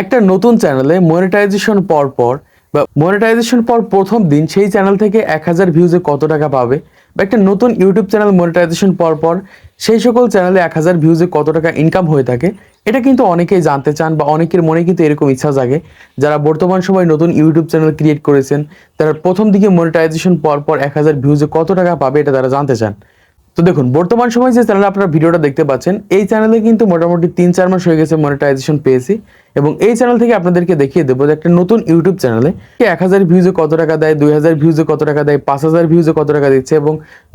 একটা নতুন চ্যানেলে মনিটাইজেশন পর পর বা মনিটাইজেশন পর প্রথম দিন সেই চ্যানেল থেকে এক হাজার ভিউজে কত টাকা পাবে? বা একটা নতুন ইউটিউব চ্যানেল মনিটাইজেশন পর পর সেই সকল চ্যানেলে এক হাজার ভিউজে কত টাকা ইনকাম হয়ে থাকে? এটা কিন্তু অনেকেই জানতে চান বা অনেকের মনে কিন্তু এরকম ইচ্ছা জাগে। যারা বর্তমান সময় নতুন ইউটিউব চ্যানেল ক্রিয়েট করেছেন, তারা প্রথম দিকে মনিটাইজেশন পর পর এক হাজার ভিউজে কত টাকা পাবে এটা তারা জানতে চান। তো দেখুন, বর্তমান সময় যে চ্যানেলে আপনারা ভিডিওটা দেখতে পাচ্ছেন, এই চ্যানেলে কিন্তু মোটামুটি তিন চার মাস হয়ে গেছে মনিটাইজেশন পেয়েছি এবং এই চ্যানেল থেকে আপনাদেরকে দেখিয়ে দেবো যে একটা নতুন ইউটিউব চ্যানেলে এক হাজার ভিউজে কত টাকা দেয়, দুই হাজার ভিউজে কত টাকা দেয়, পাঁচ হাজার ভিউজে কত টাকা দিচ্ছে এবং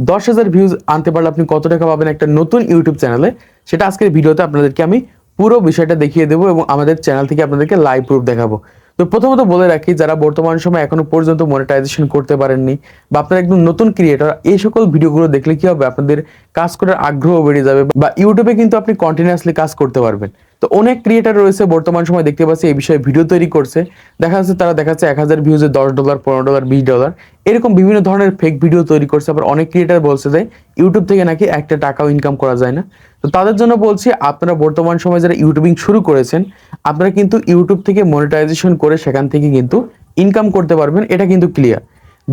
দশ হাজার ভিউজ আনতে পারলে আপনি কত টাকা পাবেন একটা নতুন ইউটিউব চ্যানেলে সেটা আজকের ভিডিওতে আপনাদেরকে আমি পুরো বিষয়টা দেখিয়ে দেবো এবং আমাদের চ্যানেল থেকে আপনাদেরকে লাইভ প্রুফ দেখাবো। তো প্রথমত বলে রাখি, যারা বর্তমান সময় এখনও পর্যন্ত মনিটাইজেশন করতে পারেননি বা আপনারা একদম নতুন ক্রিয়েটর এই সকল ভিডিওগুলো দেখলে কি হবে? আপনাদের কাজ করার আগ্রহ বেড়ে যাবে বা ইউটিউবে কিন্তু আপনি কন্টিনিউয়াসলি কাজ করতে পারবেন। তো অনেক ক্রিয়েটার রয়েছে বর্তমান সময় দেখতে পাচ্ছি এই বিষয়ে ভিডিও তৈরি করছে। দেখা যাচ্ছে তারা দেখাচ্ছে এক হাজার ভিউজে দশ ডলার পনেরো ডলার বিশ ডলার এরকম বিভিন্ন ধরনের ফেক ভিডিও তৈরি করছে। আবার অনেক ক্রিয়েটার বলছে যে ইউটিউব থেকে নাকি একটা টাকাও ইনকাম করা যায় না। তো তাদের জন্য বলছি, আপনারা বর্তমান সময়ে যারা ইউটিউবিং শুরু করেছেন, আপনারা কিন্তু ইউটিউব থেকে মনিটাইজেশন করে সেখান থেকে কিন্তু ইনকাম করতে পারবেন, এটা কিন্তু ক্লিয়ার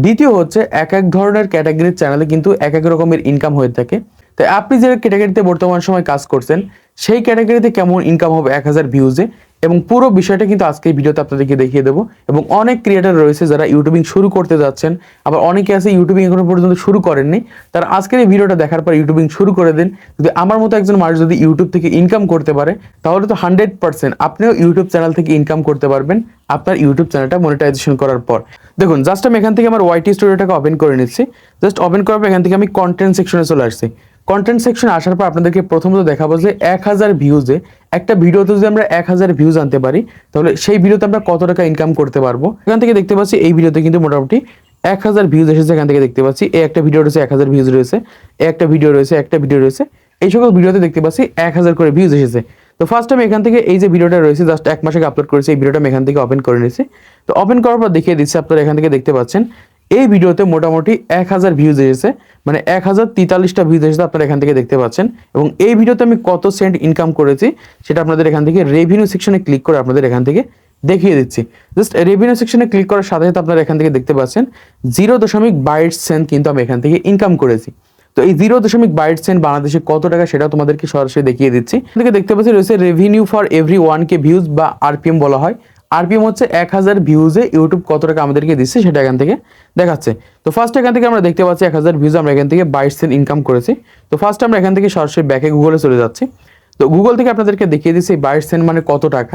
দ্বিতীয় হচ্ছে, এক এক ধরনের ক্যাটাগরির চ্যানেলে কিন্তু এক এক রকমের ইনকাম হয়ে থাকে। তাই আপনি যে ক্যাটাগরিতে বর্তমান সময় কাজ করছেন, সেই ক্যাটাগরিতে কেমন ইনকাম হবে এক হাজার ভিউজে এবং পুরো বিষয়টা কিন্তু আজকে এই ভিডিওতে আপনাদেরকে দেখিয়ে দেবো। এবং অনেক ক্রিয়েটার রয়েছে যারা ইউটিউবিং শুরু করতে যাচ্ছেন, আবার অনেকে আছে ইউটিউবিং এখনও পর্যন্ত শুরু করেননি। তারা আজকের এই ভিডিওটা দেখার পর ইউটিউবিং শুরু করে দিন। যদি আমার মতো একজন মানুষ যদি ইউটিউব থেকে ইনকাম করতে পারে, তাহলে তো হান্ড্রেড পার্সেন্ট আপনিও ইউটিউব চ্যানেল থেকে ইনকাম করতে পারবেন, আপনার ইউটিউব চ্যানেলটা মনিটাইজেশন করার পর। দেখুন জাস্ট আমি এখান থেকে আমার ওয়াইটি স্টুডিওটাকে ওপেন করে নিচ্ছি। জাস্ট ওপেন করার পর এখান থেকে আমি কন্টেন্ট সেকশনে চলে আসছি। কন্টেন্ট সেকশন আসার পর আপনাদেরকে প্রথমত দেখাবো যে এক হাজার ভিউজে একটা ভিডিওতে যদি আমরা এক হাজার ভিউজ আনতে পারি, তাহলে সেই ভিডিওতে আমরা কত টাকা ইনকাম করতে পারব? এখান থেকে দেখতে পাচ্ছি এই ভিডিওতে কিন্তু মোটামুটি এক হাজার ভিউজ এসেছে, এখান থেকে দেখতে পাচ্ছি। এই একটা ভিডিও রয়েছে, এক হাজার ভিউজ রয়েছে একটা ভিডিও রয়েছে একটা ভিডিও রয়েছে। এই সকল ভিডিওতে দেখতে পাচ্ছি এক হাজার করে ভিউজ এসেছে। তো ফার্স্ট আমি এখান থেকে এই যে ভিডিওটা রয়েছে জাস্ট এক মাস আগে আপলোড করেছি, এই ভিডিওটা আমি এখান থেকে ওপেন করে নিয়েছি। তো ওপেন করার পর দেখিয়ে দিচ্ছি, আপনারা এখান থেকে দেখতে পাচ্ছেন এই ভিডিওতে মোটামুটি এক হাজার ভিউজ এসেছে মানে এক হাজার তেতাল্লিশটা ভিউজ এসেছে আপনারা এখান থেকে দেখতে পাচ্ছেন। এবং এই ভিডিওতে আমি কত সেন্ট ইনকাম করেছি সেটা আপনাদের এখান থেকে রেভিনিউ সেকশনে ক্লিক করে আপনাদের এখান থেকে দেখিয়ে দিচ্ছি। জাস্ট রেভিনিউ সেকশনে ক্লিক করার সাথে সাথে আপনারা এখান থেকে দেখতে পাচ্ছেন জিরো দশমিক বাইশ সেন্ট কিন্তু আমি এখান থেকে ইনকাম করেছি। তো এই জিরো দশমিক বাইট সেন্ট বাংলাদেশে কত টাকা সেটা তোমাদেরকে সরাসরি দেখিয়ে দিচ্ছি। থেকে দেখতে পাচ্ছি রয়েছে revenue for every one K views বা আরপিএম বলা হয়। আরপিএম হচ্ছে এক হাজার ভিউজে ইউটিউব কত টাকা আমাদেরকে দিচ্ছে সেটা এখান থেকে দেখাচ্ছে। তো ফার্স্ট এখান থেকে আমরা দেখতে পাচ্ছি এক হাজার ভিউজ আমরা এখান থেকে বাইশ সেন্ট ইনকাম করেছি। তো ফার্স্ট আমরা এখান থেকে সরাসরি ব্যাকে গুগলে চলে যাচ্ছি। তো গুগল থেকে আপনাদেরকে দেখিয়ে দিচ্ছি বাইশ সেন্ট মানে কত টাকা?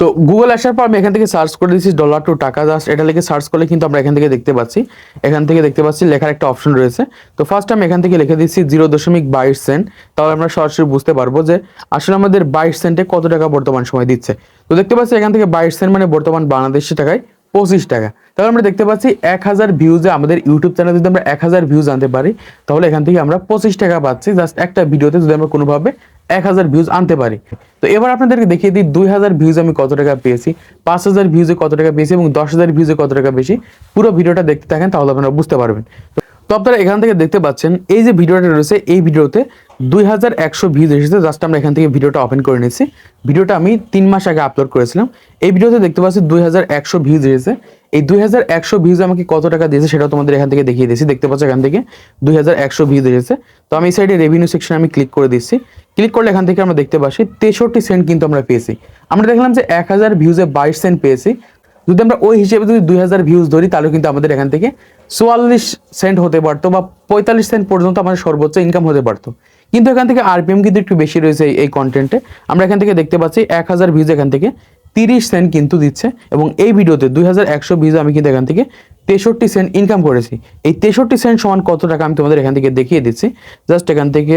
তো গুগল আসার পর আমি এখান থেকে সার্চ করে দিচ্ছি ডলার টু টাকা জাস্ট এটা লিখে সার্চ করলে কিন্তু আমরা এখান থেকে দেখতে পাচ্ছি। এখান থেকে দেখতে পাচ্ছি লেখার একটা অপশন রয়েছে। তো ফার্স্ট আমি এখান থেকে লিখে দিচ্ছি জিরো দশমিক বাইশ সেন্ট তাহলে আমরা সরাসরি বুঝতে পারব যে আসলে আমাদের বাইশ সেন্টে কত টাকা বর্তমান সময় দিচ্ছে। তো দেখতে পাচ্ছি এখান থেকে বাইশ সেন্ট মানে বর্তমান বাংলাদেশি টাকায় পঁচিশ টাকা। তাহলে আমরা দেখতে পাচ্ছি এক হাজার ভিউজে আমাদের ইউটিউব চ্যানেলে যদি আমরা এক হাজার ভিউজ আনতে পারি, তাহলে এখান থেকে আমরা পঁচিশ টাকা পাচ্ছি। জাস্ট একটা ভিডিওতে যদি আমরা কোনোভাবে এক হাজার ভিউজ আনতে পারি। তো এবার আপনাদেরকে দেখিয়ে দিই, দুই হাজার ভিউজ আমি কত টাকা পেয়েছি, পাঁচ হাজার ভিউজে কত টাকা পেয়েছি এবং দশ হাজার ভিউজে কত টাকা বেশি পুরো ভিডিওটা দেখতে থাকেন, তাহলে আপনারা বুঝতে পারবেন। তো আপনারা এখান থেকে দেখতে পাচ্ছেন, এই যে ভিডিওটা রয়েছে, এই ভিডিওতে দুই হাজার একশো ভিউজ এসেছে জাস্ট আমরা এখান থেকে ভিডিওটা ওপেন করে নিয়েছি। ভিডিওটা আমি তিন মাস আগে আপলোড করেছিলাম। এই ভিডিওতে দেখতে পাচ্ছি দুই হাজার একশো ভিউজ এসেছে। এই দুই হাজার একশো ভিউজ আমাকে কত টাকা দিয়েছে সেটাও তোমাদের এখান থেকে দেখিয়ে দিয়েছি। দেখতে পাচ্ছ এখান থেকে দুই হাজার একশো ভিউজ এসেছে। তো আমি এই সাইডে রেভিনিউ সেকশনে আমি ক্লিক করে দিচ্ছি। ক্লিক করলে এখান থেকে আমরা দেখতে পাচ্ছি, তেষট্টি সেন্ট কিন্তু আমরা পেয়েছি। আমরা দেখলাম যে এক হাজার ভিউজে বাইশ সেন্ট পেয়েছি। যদি আমরা ওই হিসেবে যদি দুই হাজার ভিউজ ধরি, তাহলে কিন্তু আমাদের এখান থেকে চুয়াল্লিশ সেন্ট হতে পারতো বা পঁয়তাল্লিশ সেন্ট পর্যন্ত আমাদের সর্বোচ্চ ইনকাম হতে পারতো। কিন্তু এখান থেকে আরপিএম কিন্তু একটু বেশি রয়েছে এই- কন্টেন্টে আমরা এখান থেকে দেখতে পাচ্ছি, এক হাজার ভিউজ এখান থেকে তিরিশ সেন্ট কিন্তু দিচ্ছে এবং এই ভিডিওতে দুই হাজার একশো ভিউজ আমি কিন্তু এখান থেকে তেষট্টি সেন্ট ইনকাম করেছি। এই তেষট্টি সেন্ট সমান কত টাকা আমি তোমাদের এখান থেকে দেখিয়ে দিচ্ছি। জাস্ট এখান থেকে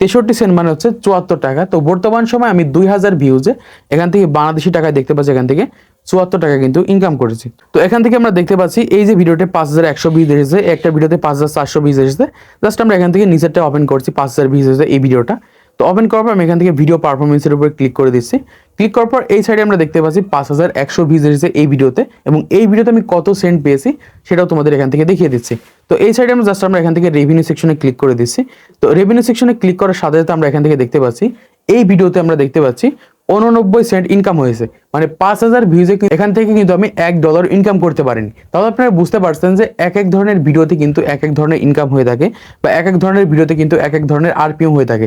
তেষট্টি সেন্ট মানে হচ্ছে চুয়াত্তর টাকা। তো বর্তমান সময় আমি দুই হাজার ভিউজে এখান থেকে বাংলাদেশি টাকায় দেখতে পাচ্ছি এখান থেকে চুয়াত্তর টাকা কিন্তু ইনকাম করেছি। তো এখান থেকে আমরা দেখতে পাচ্ছি এই যে ভিডিওতে পাঁচ হাজার একশো ভিউজ এসেছে, একটা ভিডিওতে পাঁচ হাজার চারশো ভিউজ এসেছে। জাস্ট আমরা এখান থেকে নিচেরটা ওপেন করছি পাঁচ হাজার ভিউজ এসেছে এই ভিডিওটা। তো ওপেন করার পর আমি এখান থেকে ভিডিও পারফরমেন্সের উপর ক্লিক করে দিচ্ছি। ক্লিক করার পর এই সাইডে আমরা দেখতে পাচ্ছি পাঁচ হাজার একশো ভিউজ এসেছে এই ভিডিওতে এবং এই ভিডিওতে আমি কত সেন্ট পেয়েছি সেটাও তোমাদের এখান থেকে দেখিয়ে দিচ্ছি। তো এই সাইডে আমরা জাস্ট আমরা এখান থেকে রেভিনিউ সেকশনে ক্লিক করে দিচ্ছি। তো রেভিনিউ সেকশনে ক্লিক করার সাথে সাথে আমরা এখান থেকে দেখতে পাচ্ছি, এই ভিডিওতে আমরা দেখতে পাচ্ছি উননব্বই সেন্ট ইনকাম হয়েছে। মানে পাঁচ হাজার ভিউজে এখান থেকে কিন্তু আমি এক ডলার ইনকাম করতে পারিনি। তাহলে আপনারা বুঝতে পারছেন যে এক এক ধরনের ভিডিওতে কিন্তু এক এক ধরনের ইনকাম হয়ে থাকে বা এক এক ধরনের ভিডিওতে কিন্তু এক এক ধরনের আরপিএম হয়ে থাকে।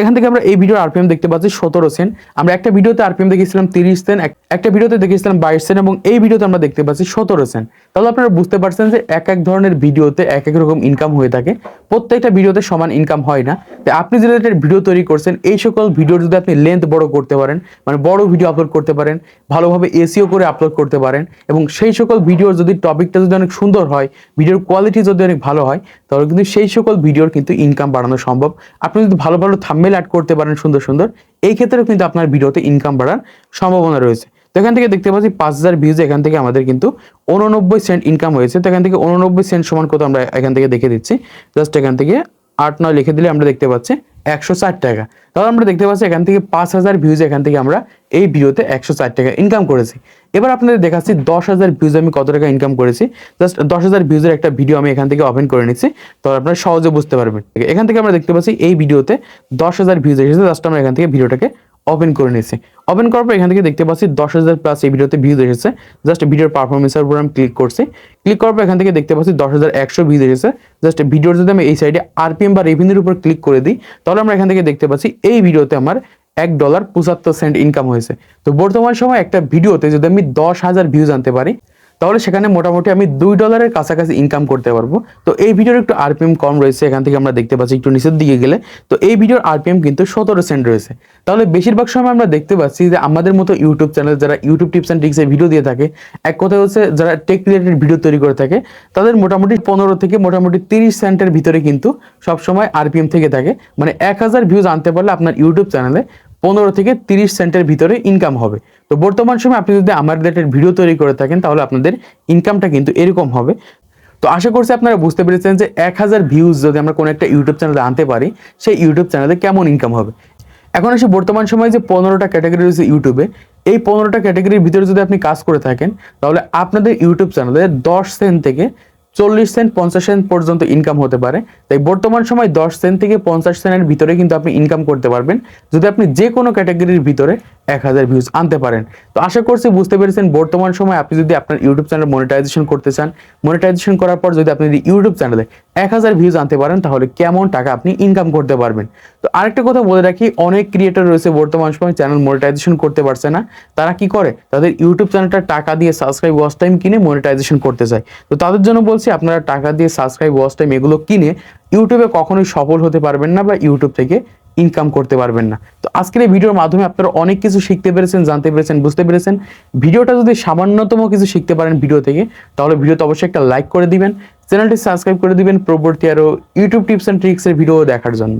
এখান থেকে আমরা এই ভিডিওর আরপিএম দেখতে পাচ্ছি সতেরো সেন্ট আমরা একটা ভিডিওতে আরপিএম দেখেছিলাম তিরিশ সেন্ট একটা ভিডিওতে দেখেছিলাম বাইশ সেন্ট এবং এই ভিডিওতে আমরা দেখতে পাচ্ছি সতেরো সেন্ট তাহলে আপনারা বুঝতে পারছেন যে এক এক ধরনের ভিডিওতে এক এক রকম ইনকাম হয়ে থাকে। প্রত্যেকটা ভিডিওতে সমান ইনকাম হয় না। আপনি যে রিলেটেড ভিডিও তৈরি করছেন, এই সকল ভিডিওর যদি আপনি লেন্থ বড় করতে পারেন মানে বড় ভিডিও আপলোড করতে পারেন ভালোভাবে এসিও করে আপলোড করতে পারেন এবং সেই সকল ভিডিওর যদি টপিকটা যদি অনেক সুন্দর হয় ভিডিওর কোয়ালিটি যদি অনেক ভালো হয়, তাহলে কিন্তু সেই সকল ভিডিওর কিন্তু ইনকাম বাড়ানো সম্ভব। আপনি যদি ভালো ভালো থাম্বেল অ্যাড করতে পারেন সুন্দর সুন্দর, এই ক্ষেত্রেও কিন্তু আপনার ভিডিওতে ইনকাম বাড়ার সম্ভাবনা রয়েছে। তো এখান থেকে দেখতে পাচ্ছি পাঁচ হাজার ভিউজ এখান থেকে আমাদের কিন্তু উননব্বই সেন্ট ইনকাম হয়েছে। তো এখান থেকে উননব্বই সেন্ট সমান কত আমরা এখান থেকে দেখে দিচ্ছি। জাস্ট এখান থেকে আট নয় লিখে দিলে আমরা দেখতে পাচ্ছি একশো ষাট টাকা। তাহলে আমরা দেখতে পাচ্ছি এখান থেকে পাঁচ হাজার ভিউজ এখান থেকে আমরা এই ভিডিওতে একশো ষাট টাকা ইনকাম করেছি। এবার আপনাদের দেখাচ্ছি দশ হাজার ভিউজ আমি কত টাকা ইনকাম করেছি। জাস্ট দশ হাজার ভিউজের একটা ভিডিও আমি এখান থেকে ওপেন করে নিচ্ছি। তাহলে আপনারা সহজে বুঝতে পারবেন। এখান থেকে আমরা দেখতে পাচ্ছি এই ভিডিওতে দশ হাজার ভিউজ এসেছে। জাস্ট আমরা এখান থেকে ভিডিওটাকে ওপেন করে নিয়েছি। ওপেন করার পর এখান থেকে দেখতে পাচ্ছি দশ হাজার প্লাস এই ভিডিওতে ভিউজ এসেছে। জাস্ট ভিডিওর পারফরমেন্সের উপর আমি ক্লিক করছি। ক্লিক করার পর এখান থেকে দেখতে পাচ্ছি দশ হাজার একশো ভিউজ এসেছে। জাস্ট ভিডিওর যদি আমি এই সাইডে আরপিএম বা রেভিনিউর উপর ক্লিক করে দিই, তাহলে আমরা এখান থেকে দেখতে পাচ্ছি এই ভিডিওতে আমার এক ডলার পঁচাত্তর সেন্ট ইনকাম হয়েছে। তো বর্তমান সময় একটা ভিডিওতে যদি আমি দশ হাজার ভিউজ আনতে পারি তাহলে সেখানে মোটামুটি আমি দুই ডলারের কাছাকাছি ইনকাম করতে পারব। তো এই ভিডিওর একটু আরপিএম কম রয়েছে, এখান থেকে আমরা দেখতে পাচ্ছি একটু নিচের দিকে গেলে। তো এই ভিডিওর আরপিএম কিন্তু সতেরো সেন্ট রয়েছে। তাহলে বেশিরভাগ সময় আমরা দেখতে পাচ্ছি যে আমাদের মতো ইউটিউব চ্যানেল যারা ইউটিউব টিপস অ্যান্ড ট্রিক্সের ভিডিও দিয়ে থাকে, এক কথা হচ্ছে যারা টেক রিলেটেড ভিডিও তৈরি করে থাকে, তাদের মোটামুটি পনেরো থেকে মোটামুটি তিরিশ সেন্টের ভিতরে কিন্তু সবসময় আরপিএম থেকে থাকে। মানে এক হাজার ভিউজ আনতে পারলে আপনার ইউটিউব চ্যানেলে পনেরো থেকে তিরিশ সেন্টের ভিতরে ইনকাম হবে। তো বর্তমান সময় আপনি যদি আমার রিলেটেড ভিডিও তৈরি করে থাকেন, তাহলে আপনাদের ইনকামটা কিন্তু এরকম হবে। তো আশা করছি আপনারা বুঝতে পেরেছেন যে এক হাজার ভিউজ যদি আমরা কোনো একটা ইউটিউব চ্যানেলে আনতে পারি, সেই ইউটিউব চ্যানেলে কেমন ইনকাম হবে? এখন এসে বর্তমান সময়ে যে পনেরোটা ক্যাটাগরি রয়েছে ইউটিউবে এই পনেরোটা ক্যাটাগরির ভিতরে যদি আপনি কাজ করে থাকেন, তাহলে আপনাদের ইউটিউব চ্যানেলে দশ সেন্ট থেকে চল্লিশ সেন্ট, পঞ্চাশ সেন্ট পর্যন্ত ইনকাম হতে পারে। তাই বর্তমান সময় দশ সেন্ট থেকে পঞ্চাশ সেন্টের ভিতরে কিন্তু আপনি ইনকাম করতে পারবেন। যদি আপনি যে কোনো ক্যাটাগরির ভিতরে এক হাজার ভিউজ আনতে পারেন। তো আশা করছি বুঝতে পেরেছেন, বর্তমান সময় আপনি যদি আপনার ইউটিউব চ্যানেল মনিটাইজেশন করতে চান মনিটাইজেশন করার পর যদি আপনি ইউটিউব চ্যানেলে এক হাজার ভিউজ আনতে পারেন, তাহলে কেমন টাকা আপনি ইনকাম করতে পারবেন? তো আরেকটা কথা বলে রাখি, অনেক ক্রিয়েটার রয়েছে বর্তমান সময় চ্যানেল মনিটাইজেশন করতে পারছে না। তারা কি করে? তাদের ইউটিউব চ্যানেলটা টাকা দিয়ে সাবস্ক্রাইব ওয়াচ টাইম কিনে মনিটাইজেশন করতে চায়। তো তাদের জন্য বলছি, আপনারা টাকা দিয়ে সাবস্ক্রাইব ওয়াচ টাইম এগুলো কিনে ইউটিউবে কখনোই সফল হতে পারবেন না বা ইউটিউব থেকে ইনকাম করতে পারবেন না। তো আজকের এই ভিডিওর মাধ্যমে আপনারা অনেক কিছু শিখতে পেরেছেন, জানতে পেরেছেন, বুঝতে পেরেছেন। ভিডিওটা যদি সামান্যতম কিছু শিখতে পারেন ভিডিও থেকে, তাহলে ভিডিওতে অবশ্যই একটা লাইক করে দিবেন, চ্যানেলটি সাবস্ক্রাইব করে দিবেন, পরবর্তী আরও ইউটিউব টিপস অ্যান্ড ট্রিক্সের ভিডিও দেখার জন্য।